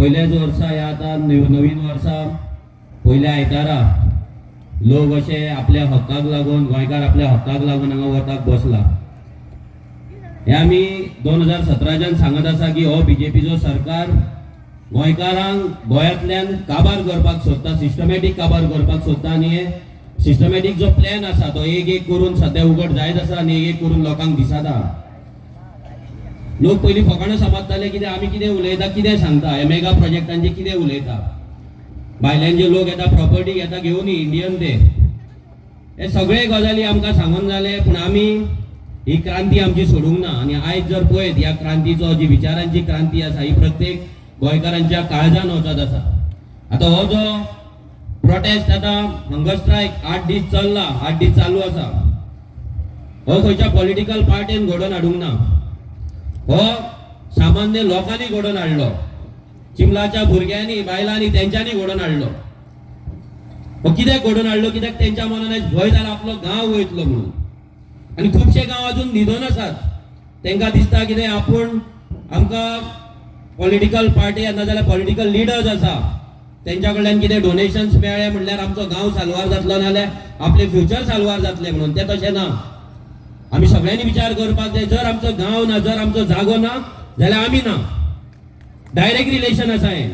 पयल्याच वर्सा या आतां नवीन वर्सा पयल्या आयतारा लोक अशे आपल्या हक्काक लागून गोंयकार आपल्या हक्काक लागून हांगा वताक बसला. हे आमी दोन हजार सतराच्यान सांगत आसा की हो बीजेपीचो सरकार गोंयकारांक गोंयांतल्यान काबार करपाक सोदता सिस्टमॅटीक काबार करपाक सोदता आनी हे सिस्टमॅटीक जो प्लॅन आसा तो एक एक करून सध्या उघड जायत आसा आनी एक एक करून लोकांक दिसता लोक पयलीं फकाणां समजताले कितें आमी कितें उलयता कितें सांगता? हे मेगा प्रोजेक्टांचे कितें उलयता? भायल्यांचे लोक येता प्रॉपर्टी घेता घेवन इंडियन ते. हे सगळे गजाली आमकां सांगून जाले पूण आमी ही क्रांती आमची सोडूंक ना. आनी आयज जर पळयत ह्या क्रांतीचो जी विचारांची क्रांती आसा ही प्रत्येक गोंयकारांच्या काळजान वचत आसा. आतां हो जो प्रोटेस्ट आतां हंगर स्ट्रायक आठ दीस चल्ला आठ दीस चालू आसा. हो खंयच्या पॉलिटिकल पार्टीन घडोवन हाडूंक ना. हो सामान्य लोकांनी घडोवन हाडलो चिमलाच्या भुरग्यांनी बायलांनी तेंच्यांनी घडोवन हाडलो हो कित्याक घडोवन हाडलो कित्याक तेंच्या मनान आयज भंय जाला आपलो गांव वयतलो म्हणून. आनी खुबशे गांव अजून न्हिदोन आसात तेंकां दिसता कितें आपूण आमकां पॉलिटिकल पार्टी नाजाल्यार पॉलिटिकल लिडर्स आसा. तेंच्या कडल्यान कितें डोनेशन्स मेळ्ळे म्हणल्यार आमचो गांव साल्वार जातलो नाजाल्यार आपले फ्युचर साल्वार जातले म्हणून. तें तशें ना. आमी सगळ्यांनी विचार करपाक जाय जर आमचो गांव ना जर आमचो जागो ना जाल्यार आमी ना. डायरेक्ट रिलेशन आसा हें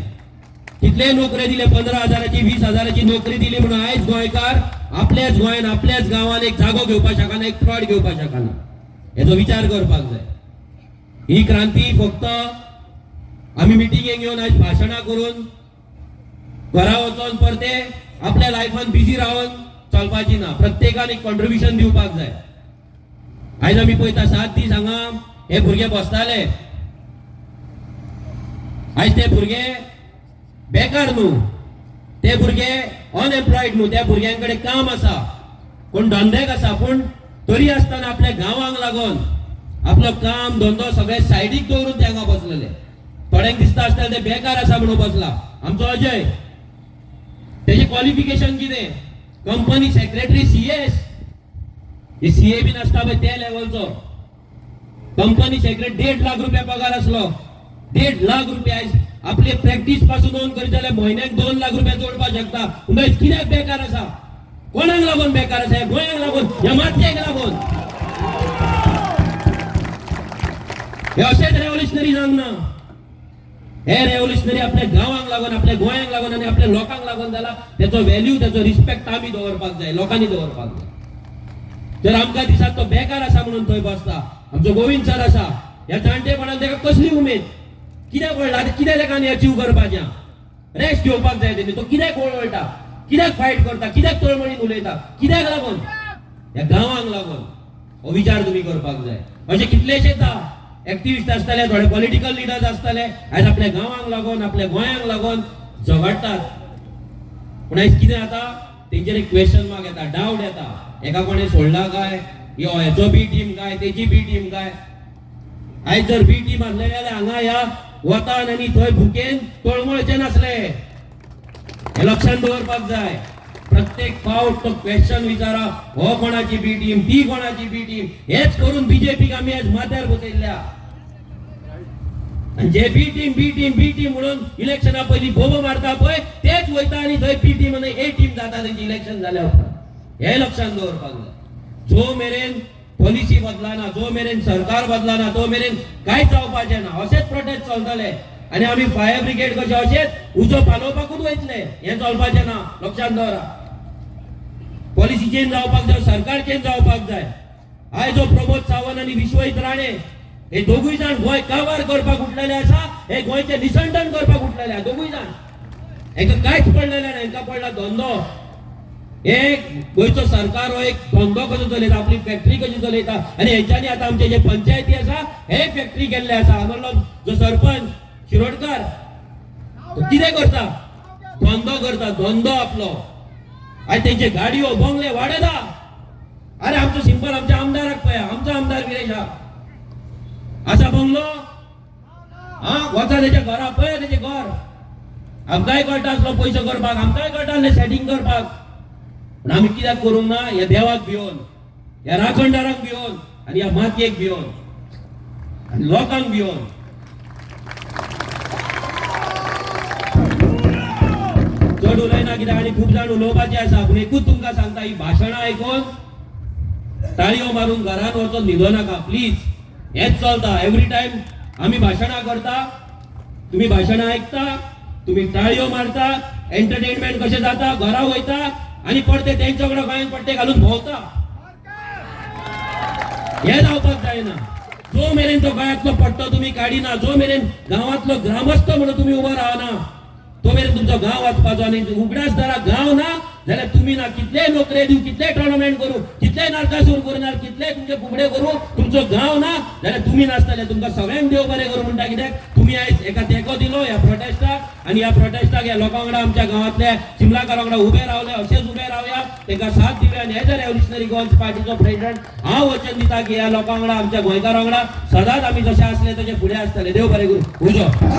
कितले नोकऱ्यो दिले पंदरा हजाराची वीस हजाराची नोकरी दिली म्हणून आयज गोंयकार आपल्याच गोंयान आपल्याच गांवान एक जागो घेवपाक शकना एक प्लॉट घेवपाक शकना. हेचो विचार करपाक जाय. ही क्रांती फक्त आमी मिटिंगेक येवन आयज भाशणां करून घरा वचोन परते आपल्या लायफान बिजी रावन चलपाची ना. प्रत्येकान एक कॉन्ट्रिब्युशन दिवपाक जाय. आयज आमी पळयता सात दीस हांगा. हे भुरगे बसताले. आयज ते भुरगे बेकार न्हू. ते भुरगे अनएम्प्लॉयड न्हू. त्या भुरग्यां कडेन काम आसा. कोण धंद्याक आसा पूण तरी आसतना आपल्या गांवांक लागून. आपलो काम धंदो सगळे सायडीक दवरून ते हांगा बसलेले. थोड्यांक दिसता आसता ते बेकार आसा म्हणून बसला. आमचो अजय. तेजे क्वॉलिफिकेशन कितें? कंपनी सेक्रेटरी सीएस हे सीए बीन आसता पळय त्या लेवलचो कंपनी सेक्रेट देड लाख रुपया पगार आसलो देड लाख रुपया आयज आपले प्रॅक्टीसपासून दोन करीत जाल्यार म्हयन्याक दोन लाख रुपया जोडपाक शकता. उमेश कित्याक बेकार आसा कोणाक लागून बेकार आसा गोंयाक लागून ह्या मातयेक लागून? हे अशेच रेव्होल्युशनरी जावंक ना हे रेव्होल्युशनरी आपल्या गांवांक लागून आपल्या गोंयांक लागून आनी आपल्या लोकांक लागून जाला त्याचो व्हॅल्यू त्याचो रिस्पेक्ट आमी दवरपाक जाय लोकांनी दवरपाक जाय. जर आमकां दिसता तो बेकार आसा म्हणून थंय बसता. आमचो गोविंद सर आसा ह्या जाणटेपणान ताका कसली उमेद? कित्याक वळटा आतां कित्याक ताका आनी अचीव करपाचें रेस्ट घेवपाक जाय तेणी तो कित्याक वळवळटा कित्याक फायट करता कित्याक तळमळीन उलयता कित्याक लागून? ह्या गांवांक लागून. हो विचार तुमी करपाक जाय. म्हणजे अशे कितलेशेच एक्टिविस्ट आसतले थोडे पॉलिटिकल लिडर्स आसतले आयज आपल्या गांवांक लागून आपल्या गोंयांक लागून झगडटात पूण आयज कितें जाता तेंचेर एक क्वेश्चन मार्क येता डावट येता. एका कोणी सोडला काय? यो हेचो बी टीम काय? तेची बी टीम काय? आयज जर बी टीम आसले जाल्यार हांगा ह्या वतान आनी थंय भुकेन तळमळचे नासले. हे लक्षात दवरपाक जाय. प्रत्येक फावट तो क्वेश्चन विचारा. हो कोणाची बी टीम ती कोणाची बी टीम हेच करून बीजेपीक आमी आज माथ्यार बसयल्या आणि जे B team B team B team म्हणून इलेक्शना पयलीं बोबो मारता पळय तेच वयता आनी थंय बी टीम आनी ए टीम जाता तेंची इलेक्शन जाल्या उपरांत हे लक्षात दवरपाक जाय जो मेरेन पॉलिसी बदलाना जो मेरेन सरकार बदलाना तो मेरेन कांयच जावपाचें ना अशेंच प्रोटेस्ट चलतले. आनी आमी फायर ब्रिगेड कशें अशेंच उजो पालोवपाकूच वयतले हें चलपाचें ना लक्षांत दवरा पॉलिसी चेंज जावपाक जाय सरकार चेंज जावपाक जाय. आयज जो प्रमोद सावंत आनी विश्वजीत राणे हे दोगूय जाण गोंय काबार करपाक उठलेले आसा हे गोंयचे निसंटन करपाक उठलेले आहा दोगूय जाण. हेका कांयच पडलेले ना हेंका पडला धंदो एक गोयचं सरकार हो एक धंदो कसो चलयता आपली फॅक्टरी कशी चलयता आनी हेच्यांनी आतां आमचे जे पंचायती आसा हे फॅक्टरी केल्ले आसा हांगलो जो सरपंच शिरोडकर तो कितें करता? धंदो करता धंदो आपलो. आयज तेंचे गाडयो बंगले वाडयता अरे आमचो सिंपल आमच्या आमदाराक पळया आमचो आमदार विरेश आसा असा बंगलो? हा वचा त्याच्या घरा पळय त्याचे घर. आमकांय कळटा आसलो पयसो करपाक आमकांय कळटा आसलें सेटिंग करपाक. पूण आमी कित्याक करूंक ना ह्या देवाक भिवन ह्या राखणदाराक भिवन आनी ह्या मातयेक भिवन आनी लोकांक भिवन कित्याक आनी खूब जाण उलोवपाचे आसा. पूण एकूच तुमकां सांगता ही भाशणां आयकून ताळयो मारून घरान वचून न्हिदो नाका प्लीज हेच चलता. एवरी टायम आमी भाशणां करता तुम्ही भाशणां आयकता तुम्ही टाळयो मारता एंटरटेनमेंट कशें जाता घरा वयता आणि पडते त्यांच्याकडे वांगडा गोंयान घालून भोंवता. हे जावपाक जायना. जो मेरेन तो गोंयांतलो पट्टो तुम्ही काडिना जो मेरेन गांवांतलो ग्रामस्थ म्हणून तुम्ही उबो रावना तो मेरेन तुमचो गांव वाचपाचो आनी उगडास जरा गांव ना जाल्यार तुम्ही ना कितले नोकरे दिव कितले टोर्नामेंट करू कितले नारकासूर करणार कितले तुमचे फुगडे करू तुमचो गांव ना जाल्यार तुम्ही नासतले तुमकां सगळ्यांक देव बरें करू म्हणटा कित्याक तुमी आयज एका तेको दिलो ह्या प्रोटेस्टाक आनी ह्या प्रोटेस्टाक ह्या लोकां वांगडा आमच्या गांवांतल्या चिमलाकारा वांगडा उबे रावले अशेच उबे रावया तांकां साथ दिवया आनी एज अ रेव्होल्युशनरी गोवन्स पार्टीचो प्रेसिडेंट हांव वचन दिता की ह्या लोकां वांगडा आमच्या गोंयकारां वांगडा सदांच आमी जशे आसले तशे फुडें आसतले देव बरें करूं. उजो